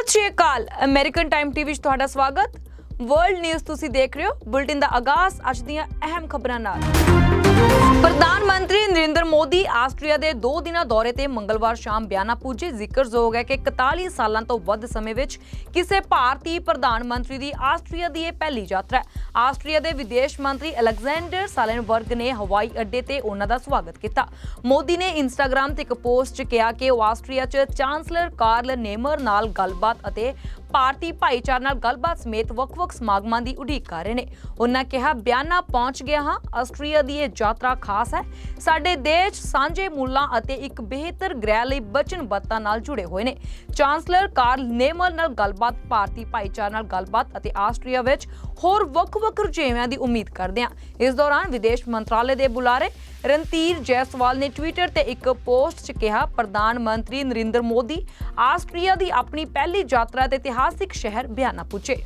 ਸਤਿ ਸ਼੍ਰੀ ਅਕਾਲ American time TV 'ਚ ਤੁਹਾਡਾ ਸਵਾਗਤ। ਵਰਲਡ ਨਿਊਜ਼ ਤੁਸੀਂ ਦੇਖ ਰਹੇ ਹੋ, ਬੁਲਟਿਨ ਦਾ ਆਗਾਜ਼, ਅੱਜ ਦੀਆਂ ਅਹਿਮ ਖਬਰਾਂ ਨਾਲ। ਪ੍ਰਧਾਨ ਮੰਤਰੀ ਨਰਿੰਦਰ ਮੋਦੀ ਆਸਟਰੀਆ ਦੇ 2 ਦਿਨਾਂ ਦੌਰੇ ਤੇ ਮੰਗਲਵਾਰ ਸ਼ਾਮ ਬਿਆਨਾ ਪੁੱਜੇ। ਜ਼ਿਕਰਯੋਗ ਹੈ ਕਿ 41 ਸਾਲਾਂ ਤੋਂ ਵੱਧ ਸਮੇਂ ਵਿੱਚ ਕਿਸੇ ਭਾਰਤੀ ਪ੍ਰਧਾਨ ਮੰਤਰੀ ਦੀ ਆਸਟਰੀਆ ਦੀ ਇਹ ਪਹਿਲੀ ਯਾਤਰਾ ਹੈ। ਆਸਟਰੀਆ ਦੇ ਵਿਦੇਸ਼ ਮੰਤਰੀ ਅਲੈਗਜ਼ੈਂਡਰ ਸਾਲਨਬਰਗ ਨੇ ਹਵਾਈ ਅੱਡੇ ਤੇ ਉਹਨਾਂ ਦਾ ਸਵਾਗਤ ਕੀਤਾ। ਮੋਦੀ ਨੇ ਇੰਸਟਾਗ੍ਰam ਤੇ ਇੱਕ ਪੋਸਟ 'ਚ ਕਿਹਾ ਕਿ ਉਹ ਆਸਟਰੀਆ 'ਚ ਚਾਂਸਲਰ ਕਾਰਲ ਨੇਮਰ ਨਾਲ ਗੱਲਬਾਤ ਅਤੇ ਭਾਰਤੀ ਭਾਈਚਾਰੇ ਨਾਲ ਗੱਲਬਾਤ ਸਮੇਤ ਵੱਖ-ਵੱਖ ਸਮਾਗਮਾਂ ਦੀ ਉਡੀਕ ਕਰ ਰਹੇ ਨੇ। ਉਹਨਾਂ ਕਿਹਾ, ਬਿਆਨਾ ਪਹੁੰਚ ਗਿਆ ਹਾਂ। ਆਸਟਰੀਆ ਦੀ ਇਹ ਯਾਤਰਾ ਖਾਸ ਹੈ। ਸਾਡੇ ਦੇਸ਼ ਸਾਂਝੇ ਮੁੱਲਾਂ ਅਤੇ ਇੱਕ ਬਿਹਤਰ ਗ੍ਰਹਿ ਲਈ ਵਚਨਬੱਧਤਾ ਨਾਲ ਜੁੜੇ ਹੋਏ ਨੇ। ਚਾਂਸਲਰ ਕਾਰਲ ਨੇਮਰ ਨਾਲ ਗੱਲਬਾਤ, ਭਾਰਤੀ ਭਾਈਚਾਰੇ ਨਾਲ ਗੱਲਬਾਤ ਅਤੇ ਆਸਟਰੀਆ ਵਿੱਚ ਹੋਰ ਵੱਖ-ਵੱਖ ਰੁਝੇਵਿਆਂ ਦੀ ਉਮੀਦ ਕਰਦੇ ਹਾਂ। ਇਸ ਦੌਰਾਨ ਵਿਦੇਸ਼ ਮੰਤਰਾਲੇ ਦੇ ਬੁਲਾਰੇ ਰਣਧੀਰ ਜੈਸਵਾਲ ਨੇ ਟਵਿੱਟਰ ਤੇ ਇੱਕ ਪੋਸਟ 'ਚ ਕਿਹਾ, ਪ੍ਰਧਾਨ ਮੰਤਰੀ ਨਰਿੰਦਰ ਮੋਦੀ ਆਸਟਰੀਆ ਦੀ ਆਪਣੀ ਪਹਿਲੀ ਯਾਤਰਾ ਤੇ ਇਤਿਹਾਸਿਕ ਸ਼ਹਿਰ ਬਿਆਨਾ ਪੁੱਜੇ।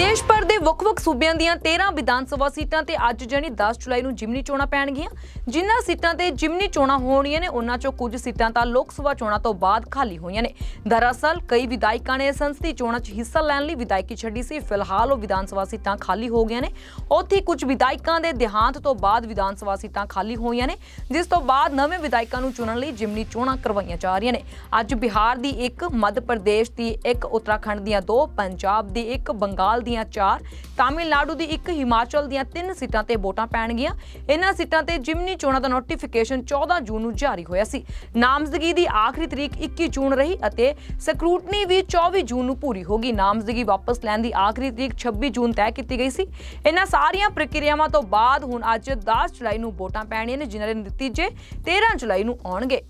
ਦੇਸ਼ ਭਰ ਦੇ ਵੱਖ-ਵੱਖ ਸੂਬਿਆਂ ਦੀਆਂ 13 ਵਿਧਾਨ ਸਭਾ ਸੀਟਾਂ ਤੇ ਅੱਜ ਜਾਨੀ 10 ਜੁਲਾਈ ਨੂੰ ਜਿਮਨੀ ਚੋਣਾਂ ਪੈਣਗੀਆਂ। ਜਿਨ੍ਹਾਂ ਸੀਟਾਂ ਤੇ ਜਿਮਨੀ ਚੋਣਾਂ ਹੋਣੀਆਂ ਨੇ, ਉਹਨਾਂ ਚੋਂ ਕੁਝ ਸੀਟਾਂ ਤਾਂ ਲੋਕ ਸਭਾ ਚੋਣਾਂ ਤੋਂ ਬਾਅਦ ਖਾਲੀ ਹੋਈਆਂ ਨੇ। ਦਰਅਸਲ, ਕਈ ਵਿਧਾਇਕਾਂ ਨੇ ਸੰਸਦੀ ਚੋਣਾਂ 'ਚ ਹਿੱਸਾ ਲੈਣ ਲਈ ਵਿਧਾਇਕੀ ਛੱਡੀ ਸੀ। ਫਿਲਹਾਲ ਉਹ ਵਿਧਾਨ ਸਭਾ ਸੀਟਾਂ ਖਾਲੀ ਹੋ ਗਈਆਂ ਨੇ। ਉੱਥੇ ਕੁਝ ਵਿਧਾਇਕਾਂ ਦੇ ਦੇਹਾਂਤ ਤੋਂ ਬਾਅਦ ਵਿਧਾਨ ਸਭਾ ਸੀਟਾਂ ਖਾਲੀ ਹੋਈਆਂ ਨੇ, ਜਿਸ ਤੋਂ ਬਾਅਦ ਨਵੇਂ ਵਿਧਾਇਕਾਂ ਨੂੰ ਚੁਣਨ ਲਈ ਜਿਮਨੀ ਚੋਣਾਂ ਕਰਵਾਈਆਂ ਜਾ ਰਹੀਆਂ ਨੇ। ਅੱਜ ਬਿਹਾਰ ਦੀ ਇੱਕ, ਮੱਧ ਪ੍ਰਦੇਸ਼ ਦੀ ਇੱਕ, ਉੱਤਰਾਖੰਡ ਦੀਆਂ ਦੋ, ਪੰਜਾਬ ਦੀ ਇੱਕ, ਬੰਗਾਲ ਦੀਆਂ ਚਾਰ, ਤਾਮਿਲਨਾਡੂ ਦੀ ਇੱਕ, ਹਿਮਾਚਲ ਦੀਆਂ ਤਿੰਨ ਸੀਟਾਂ ਤੇ ਵੋਟਾਂ ਪੈਣਗੀਆਂ। ਇਹਨਾਂ ਸੀਟਾਂ ਤੇ ਜਿਮਨੀ ਚੋਣਾਂ ਦਾ ਨੋਟੀਫਿਕੇਸ਼ਨ 14 ਜੂਨ ਨੂੰ ਜਾਰੀ ਹੋਇਆ ਸੀ। ਨਾਮਜ਼ਦਗੀ ਦੀ ਆਖਰੀ ਤਰੀਕ 21 ਜੂਨ ਰਹੀ ਅਤੇ ਸਕਰੂਟਨੀ ਵੀ 24 ਜੂਨ ਨੂੰ ਪੂਰੀ ਹੋਗੀ ਨਾਮਜ਼ਦਗੀ ਵਾਪਸ ਲੈਣ ਦੀ ਆਖਰੀ ਤਰੀਕ 26 ਜੂਨ ਤੈਅ ਕੀਤੀ ਗਈ ਸੀ। ਇਹਨਾਂ ਸਾਰੀਆਂ ਪ੍ਰਕਿਰਿਆਵਾਂ ਤੋਂ ਬਾਅਦ ਹੁਣ ਅੱਜ 10 ਜੁਲਾਈ ਨੂੰ ਵੋਟਾਂ ਪੈਣੀਆਂ ਨੇ, ਜਿਨ੍ਹਾਂ ਦੇ ਨਤੀਜੇ 13 ਜੁਲਾਈ ਨੂੰ ਆਉਣਗੇ।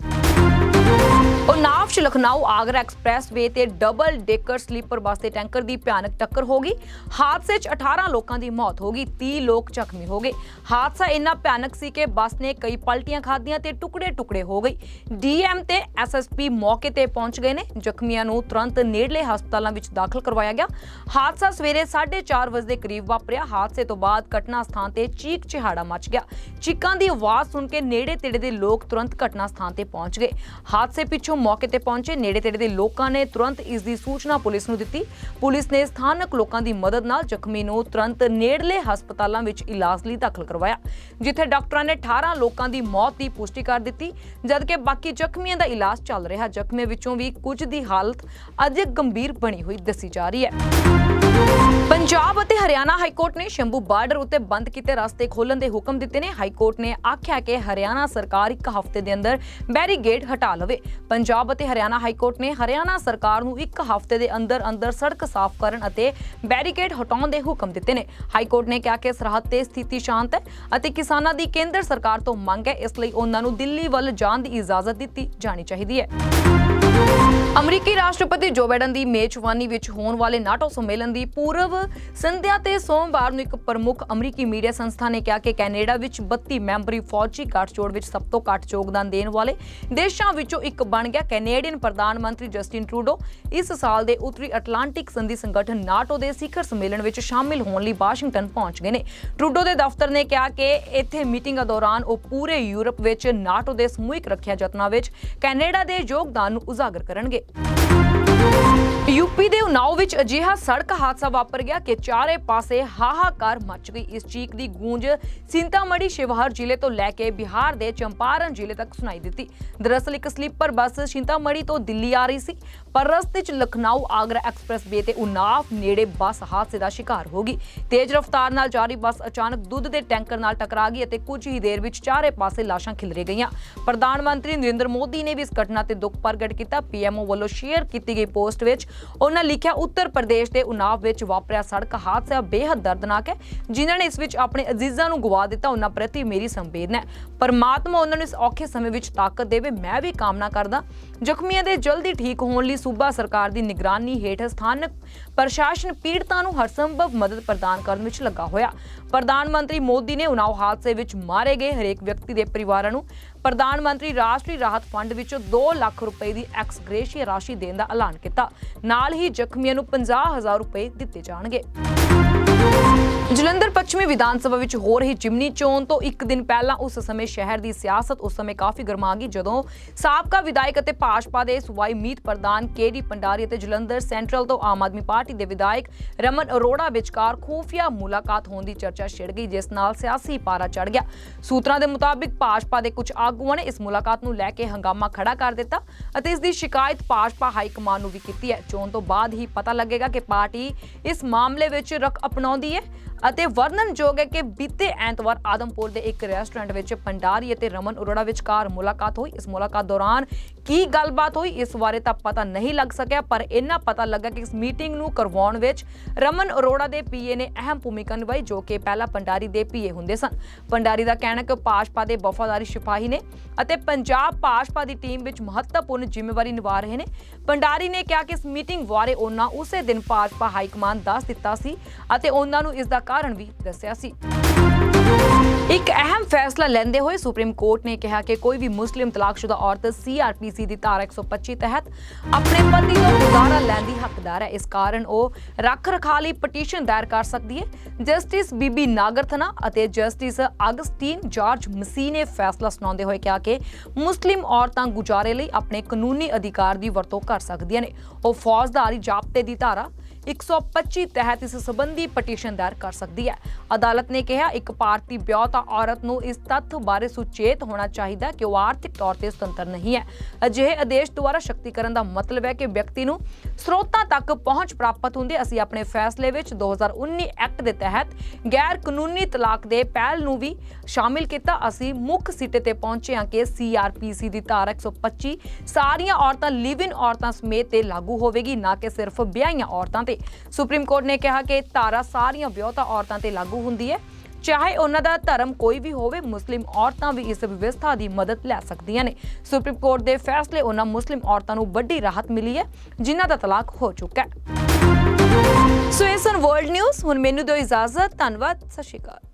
ਉਨਾਵ ਚ ਲਖਨਊ ਆਗਰਾ ਐਕਸਪ੍ਰੈਸ ਵੇ ਤੇ ਡਬਲ ਡੇਕਰ ਸਲੀਪਰ ਬੱਸ ਤੇ ਟੈਂਕਰ ਦੀ ਭਿਆਨਕ ਟੱਕਰ ਹੋ ਗਈ। ਹਾਦਸੇ 'ਚ 18 ਲੋਕਾਂ ਦੀ ਮੌਤ ਹੋ ਗਈ 30 ਲੋਕ ਜ਼ਖਮੀ ਹੋ ਗਏ। ਹਾਦਸਾ ਇੰਨਾ ਭਿਆਨਕ ਸੀ ਕਿ ਬੱਸ ਨੇ ਕਈ ਪਲਟੀਆਂ ਖਾਧੀਆਂ ਤੇ ਟੁਕੜੇ-ਟੁਕੜੇ ਹੋ ਗਈ ਡੀਐਮ ਤੇ ਐਸਐਸਪੀ ਮੌਕੇ ਤੇ ਪਹੁੰਚ ਗਏ ਨੇ। ਜ਼ਖਮੀਆਂ ਨੂੰ ਤੁਰੰਤ ਨੇੜਲੇ ਹਸਪਤਾਲਾਂ ਵਿੱਚ ਦਾਖਲ ਕਰਵਾਇਆ ਗਿਆ। ਹਾਦਸਾ ਸਵੇਰੇ 4:30 ਵਜੇ ਦੇ ਕਰੀਬ ਵਾਪਰਿਆ। ਹਾਦਸੇ ਤੋਂ ਬਾਅਦ ਘਟਨਾ ਸਥਾਨ ਤੇ ਚੀਕ ਚਿਹਾੜਾ ਮਚ ਗਿਆ। ਚੀਕਾਂ ਦੀ ਆਵਾਜ਼ ਸੁਣ ਕੇ ਨੇੜੇ-ਤੇੜੇ ਦੇ ਲੋਕ ਤੁਰੰਤ ਘਟਨਾ ਸਥਾਨ ਤੇ ਪਹੁੰਚ ਗਏ। ਹਾਦਸੇ ਪਿੱਛੋਂ ਮੌਕੇ ਤੇ ਪਹੁੰਚੇ ਨੇੜੇ-ਤੇੜੇ ਦੇ ਲੋਕਾਂ ਨੇ ਤੁਰੰਤ ਇਸ ਦੀ ਸੂਚਨਾ ਪੁਲਿਸ ਨੂੰ ਦਿੱਤੀ। ਪੁਲਿਸ ਨੇ ਸਥਾਨਕ ਲੋਕਾਂ ਦੀ ਮਦਦ ਨਾਲ ਜ਼ਖਮੀ ਨੂੰ ਤੁਰੰਤ ਨੇੜਲੇ ਹਸਪਤਾਲਾਂ ਵਿੱਚ ਇਲਾਜ ਲਈ ਦਾਖਲ ਕਰਵਾਇਆ, ਜਿੱਥੇ ਡਾਕਟਰਾਂ ਨੇ 18 ਲੋਕਾਂ ਦੀ ਮੌਤ ਦੀ ਪੁਸ਼ਟੀ ਕਰ ਦਿੱਤੀ, ਜਦਕਿ ਬਾਕੀ ਜ਼ਖਮੀਆਂ ਦਾ ਇਲਾਜ ਚੱਲ ਰਿਹਾ। ਜ਼ਖਮੀਆਂ ਵਿੱਚੋਂ ਵੀ ਕੁਝ ਦੀ ਹਾਲਤ ਅਜੇ ਗੰਭੀਰ ਬਣੀ ਹੋਈ ਦੱਸੀ ਜਾ ਰਹੀ ਹੈ। ਪੰਜਾਬ ਅਤੇ ਹਰਿਆਣਾ ਹਾਈ ਕੋਰਟ ਨੇ ਸ਼ੰਭੂ ਬਾਰਡਰ ਉੱਤੇ ਬੰਦ ਕੀਤੇ ਰਸਤੇ ਖੋਲਣ ਦੇ ਹੁਕਮ ਦਿੱਤੇ ਨੇ। ਹਾਈ ਕੋਰਟ ਨੇ ਆਖਿਆ ਕਿ ਹਰਿਆਣਾ ਸਰਕਾਰ ਇੱਕ ਹਫ਼ਤੇ ਦੇ ਅੰਦਰ ਬੈਰੀਗੇਡ ਹਟਾ ਲਵੇ। ਪੰਜਾਬ ਅਤੇ ਹਰਿਆਣਾ ਹਾਈ ਕੋਰਟ ਨੇ ਹਰਿਆਣਾ ਸਰਕਾਰ ਨੂੰ ਇੱਕ ਹਫ਼ਤੇ ਦੇ ਅੰਦਰ ਅੰਦਰ ਸੜਕ ਸਾਫ਼ ਕਰਨ ਅਤੇ ਬੈਰੀਕੇਡ ਹਟਾਉਣ ਦੇ ਹੁਕਮ ਦਿੱਤੇ ਨੇ। ਹਾਈ ਕੋਰਟ ਨੇ ਕਿਹਾ ਕਿ ਸਰਹੱਦ ਤੇ ਸਥਿਤੀ ਸ਼ਾਂਤ ਹੈ ਅਤੇ ਕਿਸਾਨਾਂ ਦੀ ਕੇਂਦਰ ਸਰਕਾਰ ਤੋਂ ਮੰਗ ਹੈ। ਇਸ ਲਈ ਉਹਨਾਂ ਨੂੰ ਦਿੱਲੀ ਵੱਲ ਜਾਣ ਦੀ ਇਜਾਜ਼ਤ ਦਿੱਤੀ ਜਾਣੀ ਚਾਹੀਦੀ ਹੈ। ਅਮਰੀਕੀ ਰਾਸ਼ਟਰਪਤੀ ਜੋ ਬਾਈਡਨ ਦੀ ਮੇਜ਼ਬਾਨੀ ਵਿੱਚ ਹੋਣ ਵਾਲੇ ਨਾਟੋ ਸੰਮੇਲਨ ਦੀ ਪੂਰਵ ਸੰਧਿਆ ਤੇ ਸੋਮਵਾਰ ਨੂੰ ਇੱਕ ਪ੍ਰਮੁੱਖ ਅਮਰੀਕੀ ਮੀਡੀਆ ਸੰਸਥਾ ਨੇ ਕਿਹਾ ਕਿ ਕੈਨੇਡਾ ਵਿੱਚ 32 ਮੈਂਬਰੀ ਫੌਜੀ ਗੱਠਜੋੜ ਵਿੱਚ ਸਭ ਤੋਂ ਘੱਟ ਯੋਗਦਾਨ ਦੇਣ ਵਾਲੇ ਦੇਸ਼ਾਂ ਵਿੱਚੋਂ ਇੱਕ ਬਣ ਗਿਆ ਕੈਨੇਡੀਅਨ ਪ੍ਰਧਾਨ ਮੰਤਰੀ ਜਸਟਿਨ ਟਰੂਡੋ। ਇਸ ਸਾਲ ਦੇ ਉੱਤਰੀ ਅਟਲਾਂਟਿਕ ਸੰਧੀ ਸੰਗਠਨ ਨਾਟੋ ਦੇ ਸਿਖਰ ਸੰਮੇਲਨ ਵਿੱਚ ਸ਼ਾਮਿਲ ਹੋਣ ਲਈ ਵਾਸ਼ਿੰਗਟਨ ਪਹੁੰਚ ਗਏ ਨੇ। ਟਰੂਡੋ ਦੇ ਦਫ਼ਤਰ ਨੇ ਕਿਹਾ ਕਿ ਇੱਥੇ ਮੀਟਿੰਗਾਂ ਦੌਰਾਨ ਉਹ ਪੂਰੇ ਯੂਰਪ ਵਿੱਚ ਨਾਟੋ ਦੇ ਸਮੂਹਿਕ ਰੱਖਿਆ ਯਤਨਾਂ ਵਿੱਚ ਕੈਨੇਡਾ ਦੇ ਯੋਗਦਾਨ ਨੂੰ ਉਜਾਗਰ ਕਰਨਗੇ। ਯੂਪੀ ਦੇ ਉਨਾਓ ਵਿੱਚ ਅਜਿਹਾ ਸੜਕ ਹਾਦਸਾ ਵਾਪਰ ਗਿਆ ਕਿ ਚਾਰੇ ਪਾਸੇ ਹਾਹਾਕਾਰ ਮਚ ਗਈ। ਇਸ ਚੀਕ ਦੀ ਗੂੰਜ ਸਿੰਤਾਮੜੀ ਸ਼ਿਵਹਰ ਜ਼ਿਲ੍ਹੇ ਤੋਂ ਲੈ ਕੇ ਬਿਹਾਰ ਦੇ ਚੰਪਾਰਨ ਜ਼ਿਲ੍ਹੇ ਤੱਕ ਸੁਣਾਈ ਦਿੱਤੀ। ਦਰਅਸਲ ਇੱਕ ਸਲੀਪਰ ਬੱਸ ਸਿੰਤਾਮੜੀ ਤੋਂ ਦਿੱਲੀ ਆ ਰਹੀ ਸੀ, ਪਰ ਰਸਤੇ 'ਚ ਲਖਨਊ ਆਗਰਾ ਐਕਸਪ੍ਰੈਸ ਵੇ ਤੇ ਉਨਾਵ ਨੇੜੇ ਬੱਸ ਹਾਦਸੇ ਦਾ ਸ਼ਿਕਾਰ ਹੋ ਗਈ। ਤੇਜ਼ ਰਫ਼ਤਾਰ ਨਾਲ ਜਾ ਰਹੀ ਬੱਸ ਅਚਾਨਕ ਦੁੱਧ ਦੇ ਟੈਂਕਰ ਨਾਲ ਟਕਰਾ ਗਈ ਅਤੇ ਕੁਝ ਹੀ ਦੇਰ ਵਿੱਚ ਚਾਰੇ ਪਾਸੇ ਲਾਸ਼ਾਂ ਖਿਲਰੇ ਗਈਆਂ। ਪ੍ਰਧਾਨ ਮੰਤਰੀ ਨਰਿੰਦਰ ਮੋਦੀ ਨੇ ਵੀ ਇਸ ਘਟਨਾ ਤੇ ਦੁੱਖ ਪ੍ਰਗਟ ਕੀਤਾ। ਪੀਐਮਓ ਵੱਲੋਂ ਸ਼ੇਅਰ ਕੀਤੀ ਗਈ ਪੋਸਟ ਵਿੱਚ ਉਹਨਾਂ ਲਿਖਿਆ, ਉੱਤਰ ਪ੍ਰਦੇਸ਼ ਦੇ ਉਨਾਵ ਵਿੱਚ ਵਾਪਰਿਆ ਸੜਕ ਹਾਦਸਾ ਬੇਹੱਦ ਦਰਦਨਾਕ ਹੈ। ਜਿਨ੍ਹਾਂ ਨੇ ਇਸ ਵਿੱਚ ਆਪਣੇ ਅਜ਼ੀਜ਼ਾਂ ਨੂੰ ਗਵਾ ਦਿੱਤਾ, ਉਹਨਾਂ ਪ੍ਰਤੀ ਮੇਰੀ ਸੰਵੇਦਨਾ ਹੈ। ਪਰਮਾਤਮਾ ਉਹਨਾਂ ਨੂੰ ਇਸ ਔਖੇ ਸਮੇਂ ਵਿੱਚ ਤਾਕਤ ਦੇਵੇ, ਮੈਂ ਵੀ ਕਾਮਨਾ ਕਰਦਾ ਜ਼ਖਮੀਆਂ ਦੇ ਜਲਦੀ ਠੀਕ ਹੋਣ ਲਈ ਸੂਬਾ ਸਰਕਾਰ ਦੀ ਨਿਗਰਾਨੀ ਹੇਠ ਸਥਾਨਕ ਪ੍ਰਸ਼ਾਸਨ ਪੀੜਤਾਂ ਨੂੰ ਹਰਸੰਭਵ ਮਦਦ ਪ੍ਰਦਾਨ ਕਰਨ ਵਿੱਚ ਲੱਗਾ ਹੋਇਆ। ਪ੍ਰਧਾਨ ਮੰਤਰੀ ਮੋਦੀ ਨੇ ਉਨਾਵ ਹਾਦਸੇ ਵਿੱਚ ਮਾਰੇ ਗਏ ਹਰੇਕ ਵਿਅਕਤੀ ਦੇ ਪਰਿਵਾਰਾਂ ਨੂੰ ਪ੍ਰਧਾਨ ਮੰਤਰੀ ਰਾਸ਼ਟਰੀ ਰਾਹਤ ਫੰਡ ਵਿੱਚੋਂ 2 ਲੱਖ ਰੁਪਏ ਦੀ ਐਕਸ ਗ੍ਰੇਸ਼ੀਆ ਰਾਸ਼ੀ ਦੇਣ ਦਾ ਐਲਾਨ ਕੀਤਾ। ਨਾਲ ਹੀ ਜ਼ਖਮੀਆਂ ਨੂੰ 50000 ਰੁਪਏ ਦਿੱਤੇ ਜਾਣਗੇ। ਜਲੰਧਰ ਪੱਛਮੀ ਵਿਧਾਨ ਸਭਾ ਵਿੱਚ ਹੋ ਰਹੀ ਜਿਮਨੀ ਚੋਣ ਤੋਂ ਇੱਕ ਦਿਨ ਪਹਿਲਾਂ ਉਸ ਸਮੇਂ ਸ਼ਹਿਰ ਦੀ ਸਿਆਸਤ ਉਸ ਸਮੇਂ ਕਾਫੀ ਗਰਮਾ ਗਈ, ਜਦੋਂ ਸਾਬਕਾ ਵਿਧਾਇਕ ਅਤੇ ਭਾਜਪਾ ਦੇ ਸੂਬਾਈ ਮੀਤ ਪ੍ਰਧਾਨ ਕੇਡੀ ਪੰਡਾਰੀ ਅਤੇ ਜਲੰਧਰ ਸੈਂਟਰਲ ਤੋਂ ਆਮ ਆਦਮੀ ਪਾਰਟੀ ਦੇ ਵਿਧਾਇਕ ਰਮਨ ਅਰੋੜਾ ਵਿਚਕਾਰ ਖੂਫੀਆ ਮੁਲਾਕਾਤ ਹੋਣ ਦੀ ਚਰਚਾ ਛਿੜ ਗਈ, ਜਿਸ ਨਾਲ ਸਿਆਸੀ ਪਾਰਾ ਚੜ ਗਿਆ। ਸੂਤਰਾਂ ਦੇ ਮੁਤਾਬਿਕ ਭਾਜਪਾ ਦੇ ਕੁਝ ਆਗੂਆਂ ਨੇ ਇਸ ਮੁਲਾਕਾਤ ਨੂੰ ਲੈ ਕੇ ਹੰਗਾਮਾ ਖੜਾ ਕਰ ਦਿੱਤਾ ਅਤੇ ਇਸ ਦੀ ਸ਼ਿਕਾਇਤ ਭਾਜਪਾ ਹਾਈ ਕਮਾਨ ਨੂੰ ਵੀ ਕੀਤੀ ਹੈ। ਚੋਣ ਤੋਂ ਬਾਅਦ ਹੀ ਪਤਾ ਲੱਗੇਗਾ ਕਿ ਪਾਰਟੀ ਇਸ ਮਾਮਲੇ ਵਿੱਚ ਰੁਖ ਅਪਣਾਉਂਦੀ ਹੈ। ਅਤੇ ਵਰਣਨਯੋਗ ਹੈ ਕਿ ਬੀਤੇ ਐਤਵਾਰ ਆਦਮਪੁਰ ਦੇ ਇੱਕ ਰੈਸਟੋਰੈਂਟ ਵਿੱਚ ਪੰਡਾਰੀ ਅਤੇ ਰਮਨ ਅਰੋੜਾ ਵਿਚਕਾਰ ਮੁਲਾਕਾਤ ਹੋਈ। ਇਸ ਮੁਲਾਕਾਤ ਦੌਰਾਨ ਕੀ ਗੱਲਬਾਤ ਹੋਈ, ਇਸ ਬਾਰੇ ਤਾਂ ਪਤਾ ਨਹੀਂ ਲੱਗ ਸਕਿਆ, ਪਰ ਇੰਨਾ ਪਤਾ ਲੱਗਾ ਕਿ ਇਸ ਮੀਟਿੰਗ ਨੂੰ ਕਰਵਾਉਣ ਵਿੱਚ ਰਮਨ ਅਰੋੜਾ ਦੇ ਪੀਏ ਨੇ ਅਹਿਮ ਭੂਮਿਕਾ ਨਿਭਾਈ, ਜੋ ਕਿ ਪਹਿਲਾਂ ਪੰਡਾਰੀ ਦੇ ਪੀਏ ਹੁੰਦੇ ਸਨ। ਪੰਡਾਰੀ ਦਾ ਕਹਿਣਾ ਕਿ ਭਾਜਪਾ ਦੇ ਵਫਾਦਾਰੀ ਸਿਪਾਹੀ ਨੇ ਅਤੇ ਪੰਜਾਬ ਭਾਜਪਾ ਦੀ ਟੀਮ ਵਿੱਚ ਮਹੱਤਵਪੂਰਨ ਜ਼ਿੰਮੇਵਾਰੀ ਨਿਭਾ ਰਹੇ ਨੇ। ਪੰਡਾਰੀ ਨੇ ਕਿਹਾ ਕਿ ਇਸ ਮੀਟਿੰਗ ਬਾਰੇ ਉਹਨਾਂ ਉਸੇ ਦਿਨ ਭਾਜਪਾ ਹਾਈ ਕਮਾਨ ਦੱਸ ਦਿੱਤਾ ਸੀ ਅਤੇ ਉਹਨਾਂ ਨੂੰ ਇਸ ਦਾ ਕਾਰਨ ਵੀ ਦੱਸਿਆ ਸੀ। ਇੱਕ ਅਹਿਮ ਫੈਸਲਾ ਲੈਂਦੇ ਹੋਏ ਸੁਪਰੀਮ ਕੋਰਟ ਨੇ ਕਿਹਾ ਕਿ ਕੋਈ ਵੀ ਮੁਸਲਿਮ ਤਲਾਕਸ਼ੁਦਾ ਔਰਤ ਸੀਆਰਪੀਸੀ ਦੀ ਧਾਰਾ 125 ਤਹਿਤ ਆਪਣੇ ਪਤੀ ਤੋਂ ਗੁਜ਼ਾਰਾ ਲੈਣ ਦੀ ਹੱਕਦਾਰ ਹੈ। ਇਸ ਕਾਰਨ ਉਹ ਰੱਖ ਰਖਾ ਲਈ ਪਟੀਸ਼ਨ ਦਾਇਰ ਕਰ ਸਕਦੀ ਹੈ। ਜਸਟਿਸ ਬੀਬੀ ਨਾਗਰਥਨਾ ਅਤੇ ਜਸਟਿਸ ਅਗਸਟੀਨ ਜਾਰਜ ਮਸੀ ਨੇ ਫੈਸਲਾ ਸੁਣਾਉਂਦੇ ਹੋਏ ਕਿਹਾ ਕਿ ਮੁਸਲਿਮ ਔਰਤਾਂ ਗੁਜ਼ਾਰੇ ਲਈ ਆਪਣੇ ਕਾਨੂੰਨੀ ਅਧਿਕਾਰ ਦੀ ਵਰਤੋਂ ਕਰ ਸਕਦੀਆਂ ਨੇ। ਉਹ ਫੌਜਦਾਰੀ ਜ਼ਾਬਤੇ ਦੀ ਧਾਰਾ 125 ਤਹਿਤ ਇਸ ਸੰਬੰਧੀ ਪਟੀਸ਼ਨ ਦਾਇਰ ਕਰ ਸਕਦੀ ਹੈ। ਅਦਾਲਤ ਨੇ ਕਿਹਾ, ਇੱਕ ਭਾਰਤੀ ਵਿਆਹੁਤਾ ਔਰਤ ਨੂੰ ਇਸ ਤੱਥ ਬਾਰੇ ਸੁਚੇਤ ਹੋਣਾ ਚਾਹੀਦਾ ਕਿ ਉਹ ਆਰਥਿਕ ਤੌਰ ਤੇ ਸੁਤੰਤਰ ਨਹੀਂ ਹੈ। ਅਜਿਹੇ ਆਦੇਸ਼ ਦੁਆਰਾ ਸ਼ਕਤੀਕਰਨ ਦਾ ਮਤਲਬ ਹੈ ਕਿ ਵਿਅਕਤੀ ਨੂੰ ਸਰੋਤਾਂ ਤੱਕ ਪਹੁੰਚ ਪ੍ਰਾਪਤ ਹੁੰਦੀ, ਅਸੀਂ ਆਪਣੇ ਫੈਸਲੇ ਵਿੱਚ 2019 ਐਕਟ ਦੇ ਤਹਿਤ ਗੈਰ ਕਾਨੂੰਨੀ ਤਲਾਕ ਦੇ ਪਹਿਲ ਨੂੰ ਵੀ ਸ਼ਾਮਿਲ ਕੀਤਾ। ਅਸੀਂ ਮੁੱਖ ਸਿੱਟੇ ਤੇ ਪਹੁੰਚੇ ਹਾਂ ਕਿ ਸੀਆਰਪੀਸੀ ਦੀ ਧਾਰਾ 125 ਸਾਰੀਆਂ ਔਰਤਾਂ ਲਿਵ ਇਨ ਔਰਤਾਂ ਸਮੇਤ ਤੇ ਲਾਗੂ ਹੋਵੇਗੀ, ਨਾ ਕਿ ਸਿਰਫ ਵਿਆਹੀਆਂ ਔਰਤਾਂ ਤੇ। ਸੁਪਰੀਮ ਕੋਰਟ ਨੇ ਕਿਹਾ ਕਿ ਧਾਰਾ ਸਾਰੀਆਂ ਵਿਆਹੁਤਾ ਔਰਤਾਂ ਤੇ ਲਾਗੂ ਹੁੰਦੀ ਹੈ। ਚਾਹੇ ਉਹਨਾਂ ਦਾ ਧਰਮ ਕੋਈ ਵੀ ਹੋਵੇ, ਮੁਸਲਿਮ ਔਰਤਾਂ ਵੀ ਇਸ ਵਿਵਸਥਾ ਦੀ ਮਦਦ ਲੈ ਸਕਦੀਆਂ ਨੇ। ਸੁਪਰੀਮ ਕੋਰਟ ਦੇ ਫੈਸਲੇ ਉਹਨਾਂ ਮੁਸਲਿਮ ਔਰਤਾਂ ਨੂੰ ਵੱਡੀ ਰਾਹਤ ਮਿਲੀ ਹੈ, ਜਿਨ੍ਹਾਂ ਦਾ ਤਲਾਕ ਹੋ ਚੁੱਕਾ ਹੈ। ਸੋ ਇਹ ਸਨ ਵਰਲਡ ਨਿਊਜ਼ ਹੁਣ ਮੈਨੂੰ ਦਿਓ ਇਜਾਜ਼ਤ। ਧੰਨਵਾਦ, ਸਤਿ ਸ਼੍ਰੀ ਅਕਾਲ।